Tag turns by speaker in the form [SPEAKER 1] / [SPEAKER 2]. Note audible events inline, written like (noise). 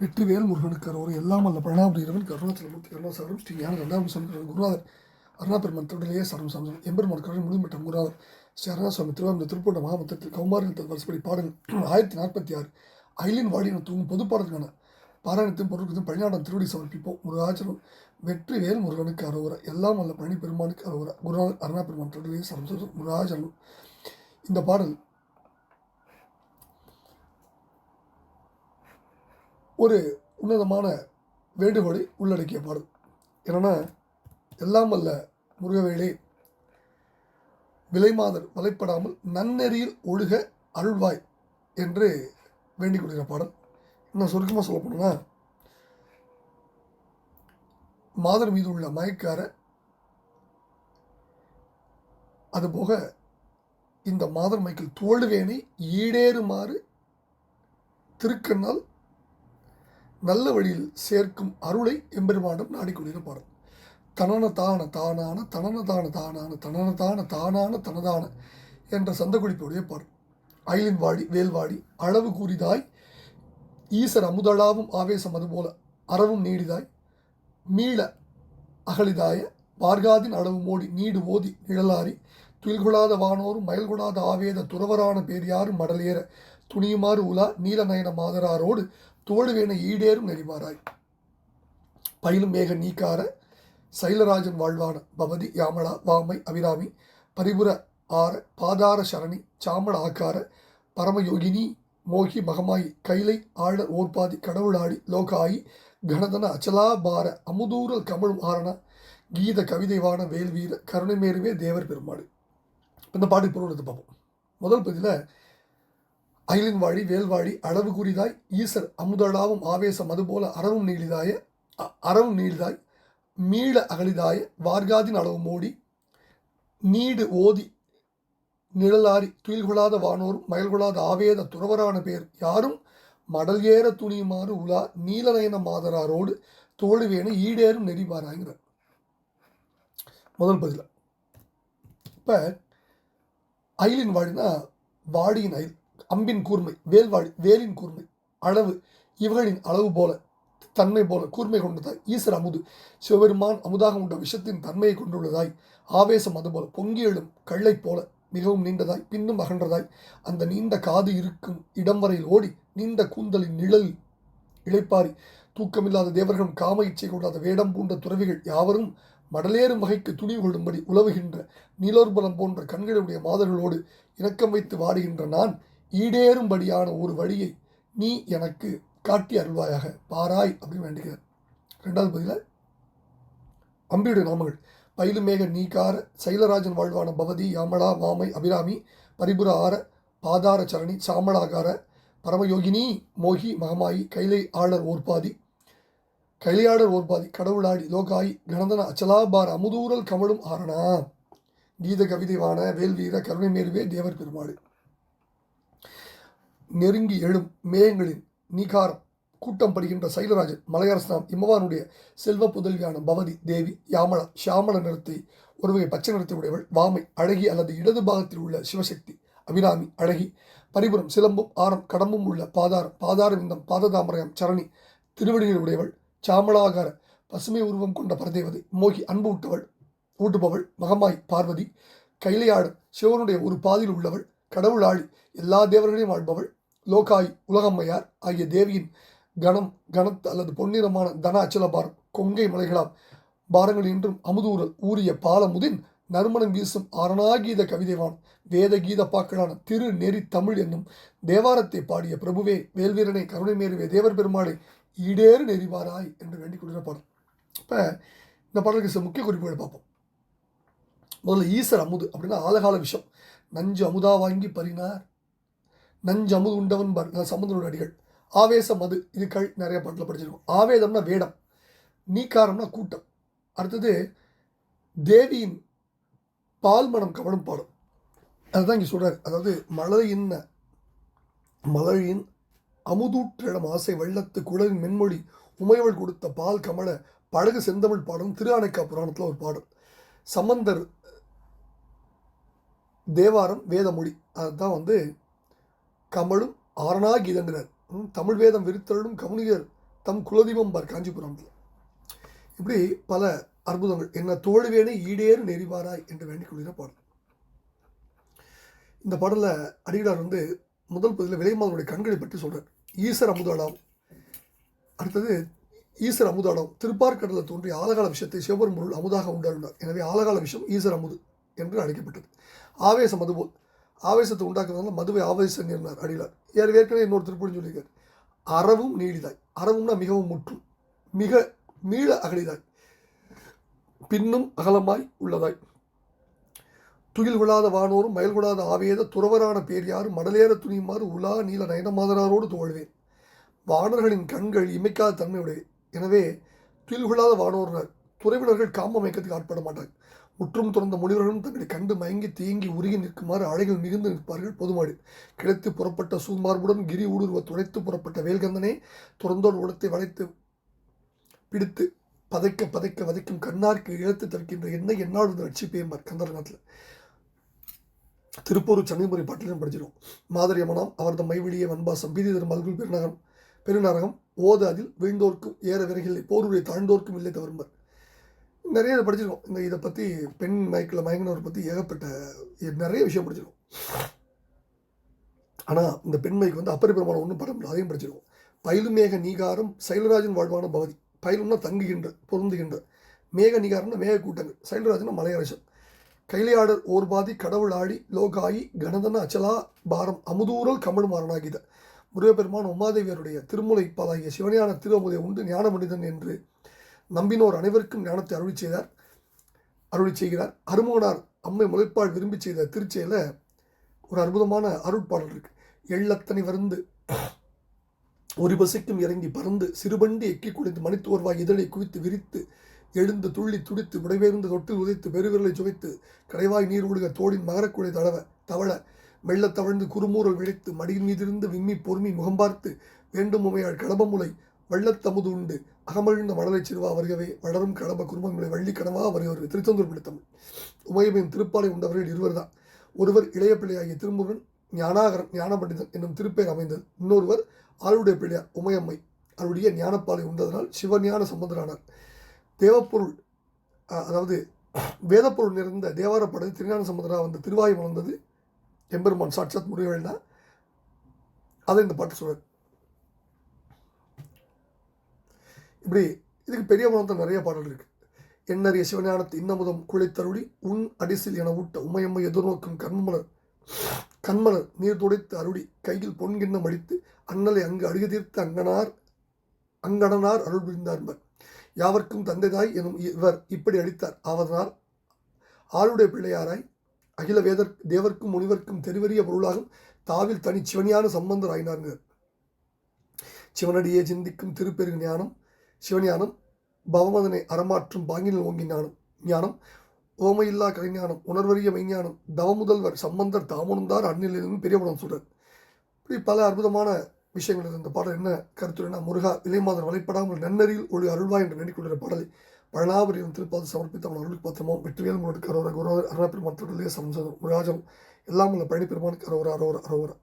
[SPEAKER 1] வெற்றிவேல் முருகனுக்கு அருவர் எல்லாம் அல்ல. பிரணாம கருணாச்சலமூர்த்தி கருணாசாரம் ஸ்ரீ ஞான ரெண்டாம் சமுத்திரம் குருநாதர் அருணாபெருமன் திருடலையே சரணம் சமசம் எம்பெருமான் கருணை முடிமட்டம் குருநாதர் ஸ்ரீ அருணாசுவாமி திருவாரூர் திருப்பூர் மாமத்தத்தில் கௌமாரின் வரிசைப்படி பாடல் (clears throat) ஆயிரத்தி நாற்பத்தி ஆறு அயிலின் வாடின தூங்கும் பொது பாடலுக்கான பாராயணத்தையும் பொருட்களும் பழிநாடம் திருவடி சமர்ப்பிப்போம். முருகாச்சலம் வெற்றி வேல் முருகனுக்கு அரோவர எல்லாம் அல்ல. பழனி பெருமானுக்கு அரோவர குருநாதர் அருணா பெருமான் தொடரிலேயே சரணம் சமசம் முருகாச்சலம். இந்த பாடல் ஒரு உன்னதமான வேண்டுகோளை உள்ளடக்கிய பாடல் என்னென்னா எல்லாம் அல்ல முருகவேளே விலைமாதர் வலைப்படாமல் நன்னெறியில் ஒழுக அருள்வாய் என்று வேண்டிக் கொள்கிற பாடல். இன்னும் சுருக்கமாக சொல்ல போனோம்னா மாதர் மீது உள்ள மயக்கார அதுபோக இந்த மாதர் மைக்கேல் தோல்வேனை ஈடேறுமாறு திருக்கண்ணால் நல்ல வழியில் சேர்க்கும் அருளை எம்பெருமானிடம் நாடிக்கொண்டிருப்பார் பாடல் தனன தான தானான தனன தான தானான தனன தான தானான தனதான என்ற சந்தகுடிப்புடைய பாடல் அயிலின் வாடி வேல்வாடி அளவு கூறிதாய் ஈசர் அமுதளாவும் ஆவேசம் அதுபோல அறவும் நீடிதாய் மீள அகலிதாய பார்காதின் அளவு மோடி நீடு ஓதி நிழலாரி துயில்கொள்ளாத வானோரும் மயல்கொடாத ஆவேத துறவரான பேர் யாரும் மடலேற துணியுமாறு உலா நீலநயன மாதராரோடு தோழுவேன ஈடேறும் நெறிமாறாய். பயிலும் மேக நீக்கார சைலராஜன் வாழ்வான பவதி யாமளா வாமை அபிராமி பரிபுர ஆர பாதார சரணி சாமள ஆக்கார பரமயோகினி மோகி மகமாயி கைலை ஆழ ஓர்பாதி கடவுளாடி லோகாயி கணதன அச்சலாபார அமுதூரல் கமழும் ஆரண கீத கவிதைவான வேல்வீர கருணை மேருவே தேவர் பெருமாடு இந்த பாட்டு பொருள் எடுத்து பார்ப்போம். முதல் பதில அயிலின் வாழி வேல்வாழி அளவு குறிதாய் ஈசர் அமுதளாவும் ஆவேசம் அதுபோல அறவும் நீளிதாய அ- அறவும் நீளிதாய் மீள அகலிதாய வார்காதின் அளவு மோடி நீடு ஓதி நிழலாரி துயில்கொள்ளாத வானோரும் மயல்கொள்ளாத ஆவேத துறவரான பேர் யாரும் மடல் ஏற துணியுமாறு உலா நீலநயன மாதராரோடு தோழுவேன ஈடேறும் நெறிபாராங்கிறார் முதல் பதில. இப்போ அயிலின் வாடினா வாடியின் அயில். அம்பின் கூர்மை வேல்வாழி வேலின் கூர்மை அளவு இவர்களின் அளவு போல தன்மை போல கூர்மை கொண்டதாய் ஈஸ்வர் அமுது சிவபெருமான் அமுதாக உண்ட விஷத்தின் தன்மையை கொண்டுள்ளதாய் ஆவேசம் அதுபோல பொங்கி எழும் கள்ளைப் போல மிகவும் நீண்டதாய் பின்னும் அகன்றதாய் அந்த நீண்ட காது இருக்கும் இடம் வரையில் ஓடி நீண்ட கூந்தலின் நிழல் இழைப்பாரி தூக்கமில்லாத தேவர்களும் காம இச்சை கொள்ளாத வேடம் பூண்ட துறவிகள் யாவரும் மடலேறும் வகைக்கு துணிவு கொள்ளும்படி உலவுகின்ற நீலோர்பலம் போன்ற கண்களுடைய மாதர்களோடு இணக்கம் வைத்து வாடுகின்ற நான் ஈடேறும்படியான ஒரு வழியை நீ எனக்கு காட்டி அருள்வாயாக. பாராய் அப்படின்னு வேண்டுகிறார் ரெண்டாவது பதில அம்பியுடைய நாமங்கள். பயிலுமேக நீகார சைலராஜன் வாழ்வான பவதி யாமளா வாமை அபிராமி பரிபுர ஆர பாதார சரணி சாமளாகார பரமயோகினி மோகி மகமாயி கைலை ஆளர் ஓர்பாதி கைலையாளர் ஓர்பாதி கடவுளாடி லோகாயி கணந்தன அச்சலாபார அமுதூரல் கமலும் ஆரணா. கீத கவிதைவான வேல்வீர கருணை மேருவே தேவர் பெருமாடு நெருங்கி எழும் மேகங்களின் நீகாரம். கூட்டம் படுகின்ற சைலராஜன் மலையரசனாம் இம்மவானுடைய செல்வ புதல்வியான பவதி தேவி யாமளா ஷியாமள நிறத்தை ஒருவகை பச்சை நிறத்தை உடையவள் வாமை அழகி அல்லது இடது பாகத்தில் உள்ள சிவசக்தி அபிராமி அழகி பரிபுரம் சிலம்பும் ஆரம் கடம்பும் உள்ள பாதாரம் பாதாரம் இந்தம் பாததாமரயம் சரணி திருவடிகள் உடையவள் சாமளாகார பசுமை உருவம் கொண்ட பரதேவதை மோகி அன்பு ஊட்டவள் ஊட்டுபவள் மகமாய் பார்வதி கைலையாடும் சிவனுடைய ஒரு பாதியில் உள்ளவள் கடவுளாளி எல்லா தேவர்களையும் வாழ்பவள் லோகாய் உலகம்மையார் ஆகிய தேவியின் கணம் கனத் அல்லது பொன்னிறமான தன அச்சலபாரம் கொங்கை மலைகளாம் பாரங்கள் என்றும் அமுதூரல் ஊறிய பாலமுதின் நறுமணம் வீசும் அரணாகீத கவிதைவான் வேத கீத பாக்களான திரு நெறி தமிழ் என்னும் தேவாரத்தை பாடிய பிரபுவே வேல்வீரனை கருணை மேறுவே தேவர் பெருமாளை ஈடேறு நெறிவாராய் என்று வேண்டிக் கொள்கிற பாடல் இப்போ இந்த பாடலுக்கு சில முக்கிய குறிப்புகளை பார்ப்போம். முதல்ல ஈசர் அமுது அப்படின்னா ஆலகால விஷம். நஞ்சு அமுதா வாங்கி பறினார். நஞ்சு உண்டவன் பார். சமுதனோட அடிகள். ஆவேசம் அது. இது கள் நிறைய பாட்டில் படிச்சிருக்கோம். ஆவேதம்னா வேடம். நீக்காரம்னா கூட்டம். அடுத்தது தேவியின் பால் மனம் கவனம் பாடும். அதுதான் இங்கே சொல்கிறார் அதாவது மழையின் மழையின் அமுதூற்றிடம் ஆசை வெள்ளத்து குழலின் மென்மொழி உமையவள் கொடுத்த பால் கமல பழகு செந்தமிழ் பாடும் திருஆனைக்கா புராணத்தில் ஒரு பாடல். சம்பந்தர் தேவாரம் வேதமொழி. அதுதான் வந்து கமலும் ஆரணா கீதங்கிறார் ம், தமிழ் வேதம் விரித்தலும் கவுனியர் தம் குலதெய்வம் பார் காஞ்சிபுரத்தில் இப்படி பல அற்புதங்கள். என்ன தோல்வேனை ஈடேறு நெறிவாராய் என்று வேண்டிக் கொள்கிற பாடல். இந்த பாடலில் அடிகளார் வந்து முதல் பதில் விலைமாதனுடைய கண்களை பற்றி சொல்கிறார் ஈஸ்வர் அமுதாடாம். அடுத்தது ஈஸ்வர் அமுதாடம். திருப்பார்கடலில் தோன்றிய ஆலகால விஷயத்தை சிவபெரும்பொருள் அமுதாக உண்டாடினார். எனவே ஆலகால விஷயம் ஈஸ்வர் அமுது என்று அழைக்கப்பட்டது. ஆவேசம் அதுபோல். ஆவேசத்தை உண்டாக்குறதுனால மதுவை ஆவேசம் நேர்ந்தார் அடிகளார் ஏர் ஏற்கனவே இன்னொரு திருப்பூர் சொல்லியிருக்கார். அறவும் நீடிதாய். அறவும்னா மிகவும் முற்றும். மிக மீள அகலிதாய். பின்னும் அகலமாய் உள்ளதாய். துயில் விழாத வானோரும் மயல் கொள்ளாத ஆவேத துறவரான பேர் யாரும் மடலேற துணியுமாறு உலா நீல நயனமாதனாரோடு தோழ்வேன் வானர்களின் கண்கள் இமைக்காத தன்மையுடைய எனவே துயில் கொள்ளாத வானோர்னர் துறைவினர்கள் காம மயக்கத்துக்கு ஆட்பட மாட்டாங்க முற்றும் துறந்த முனிவர்களும் தங்களை கண்டு மயங்கி தீங்கி உருகி நிற்குமாறு அழைகள் மிகுந்து நிற்பார்கள் பொதுமாடு. கிழத்து புறப்பட்ட சூமார்புடன் கிரி ஊடுருவ துடைத்து புறப்பட்ட வேல்கந்தனே துறந்தோர் உடத்தை வளைத்து பிடித்து பதைக்க பதைக்க வதைக்கும் கண்ணார்க்கு இழத்து தவிக்கின்ற என்ன என்னால் வந்து ரட்சிப்பேம்பார் கந்தரநாட்டில் திருப்பூர் சனிமுறை பாட்டிலும் படிச்சிடும் மாதிரி அமனாம் அவரது மைவெளியே வன்பாசம் பீதி தரும் மல்குல் பெருநகரம் பெருநரகம் ஓத அதில் வீழ்ந்தோர்க்கும் ஏற விறகில்லை போருடைய தாழ்ந்தோர்க்கும் இல்லை தவறும்பர் நிறைய இதை படிச்சிருக்கோம். இந்த இதை பற்றி பெண் மயக்கில் மயங்கினவர் பற்றி ஏகப்பட்ட நிறைய விஷயம் படிச்சிருக்கோம். ஆனால் இந்த பெண் பெண்மைக்கு வந்து அப்பரி பெருமானம் ஒன்றும் படம் அதையும் படிச்சிருக்கோம். பயிலுமேக நீகாரம் சைலராஜன் வாழ்வான பகுதி. பயிலும்னா தங்குகின்ற பொருந்துகின்ற. மேக நிகாரம்னா மேக கூட்டங்கள். சைலராஜனா மலையரசன். கைலையாடர் ஓர் பாதி கடவுள் ஆடி லோகாயி கணதன அச்சலா பாரம் அமுதூரல் கமழ் மாறனாகித முருகப்பெருமான் உமாதேவியருடைய திருமுலை பலாகிய சிவனியான திருவமுதை உண்டு ஞான மனிதன் என்று நம்பினோர் அனைவருக்கும் ஞானத்தை அருளி செய்தார். அருளி செய்கிறார். அருமோனார் அம்மை முளைப்பால் விரும்பி செய்த திருச்சியில் ஒரு அற்புதமான அருட்பாடல் இருக்கு. எள்ளத்தனை வருந்து ஒரு பசிக்கும் இறங்கி பறந்து சிறுபண்டி எக்கி குடித்து மணித்தோர்வாய் இதழை குவித்து விரித்து எழுந்து துள்ளி துடித்து உடைவேர்ந்து தொட்டில் உதைத்து பெருவிரலை சுவைத்து கடைவாய் நீர் ஒழுக தோளின் மகரக்குடை தளவ தவள மெல்ல தவழ்ந்து குறுமூரல் விழைத்து மடியின் மீதிருந்து விம்மி பொறுமி முகம் பார்த்து வேண்டும் உமையாள் கடபமுலை வெள்ளத்தமுது உண்டு அகமழ்ந்த மடலை சிறுவா வருகவே வளரும் கடம்ப குடும்பங்களை வள்ளி கனவா வருகிறவர் திருச்செந்தூர் பிடித்தமிழ் உமையமையும் திருப்பாலை உண்டவர்கள் இருவர் தான் ஒருவர் இளைய பிள்ளையாகிய திருமுருகன் ஞானாகரன் ஞான பண்டிதன் என்னும் திருப்பெயர் அமைந்தது. இன்னொருவர் ஆளுடைய பிள்ளையார் உமையம்மை. அவருடைய ஞானப்பாலை உண்டதனால் சிவஞான சம்பந்தரானார். தேவப்பொருள் அதாவது வேதப்பொருள் நிறைந்த தேவாரப்படை திருஞான சம்பந்தரா வந்த திருவாய் வளர்ந்தது எம்பெருமான் சாட்சாத் முருகவேல் தான் அதை இந்த பாட்டு சொல்கிறார் இப்படி இதுக்கு பெரிய மனத்தில் நிறைய பாடல் இருக்குது எண்ணறிய சிவஞானத்து இன்னமுதம் குளித்தருளி உன் அடிசில் என ஊட்ட உமையம்மை எதிர்நோக்கும் கண்மலர் கண்மலர் நீர் துடைத்து அருளி கையில் பொன்கிண்ணம் அடித்து அண்ணலை அங்கு அழுகு தீர்த்து அங்கனார் அங்கடனார் அருள் புரிந்தார்பர் யாவர்க்கும் தந்தைதாய் எனும் இவர் இப்படி அடித்தார் ஆவதனால் ஆளுடைய பிள்ளையாராய் அகில வேதர் தேவர்க்கும் முனிவர்க்கும் தெரிவறிய பொருளாகும் தாவில் தனி சிவனியான சம்பந்தர் ஆயினார்கள் சிவனடியே சிந்திக்கும் திருப்பெருகு ஞானம் சிவஞானம் பவமதனை அறமாற்றும் பாங்கினில் ஓங்கி ஞானம் ஞானம் ஓமையில்லா கலைஞானம் உணர்வறிய மெய்ஞானம் தவமுதல்வர் சம்பந்தர் தாமுணர்ந்தார் அந்நிலையிலும் பெரியவனம் சொல்றார். இப்படி பல அற்புதமான விஷயங்கள் இந்த பாடல் என்ன கருத்துனா முருகா இளைமாதர் வலைப்படாமல் நன்னறியில் ஒரு அருள்வா என்று வேண்டிக்கொள்கிற பாடலை பழனாபுரியும் திருப்பாது சமர்ப்பித்த அவன் அருளுக்கு பத்திரமும். வெற்றிவேல் முருகன் கரோர குரு அருணாபெருமான் திருடலே சம்சம் முராஜம் எல்லாம் உள்ள பழனி பெருமானுக்கு அரோர அரோர அரோர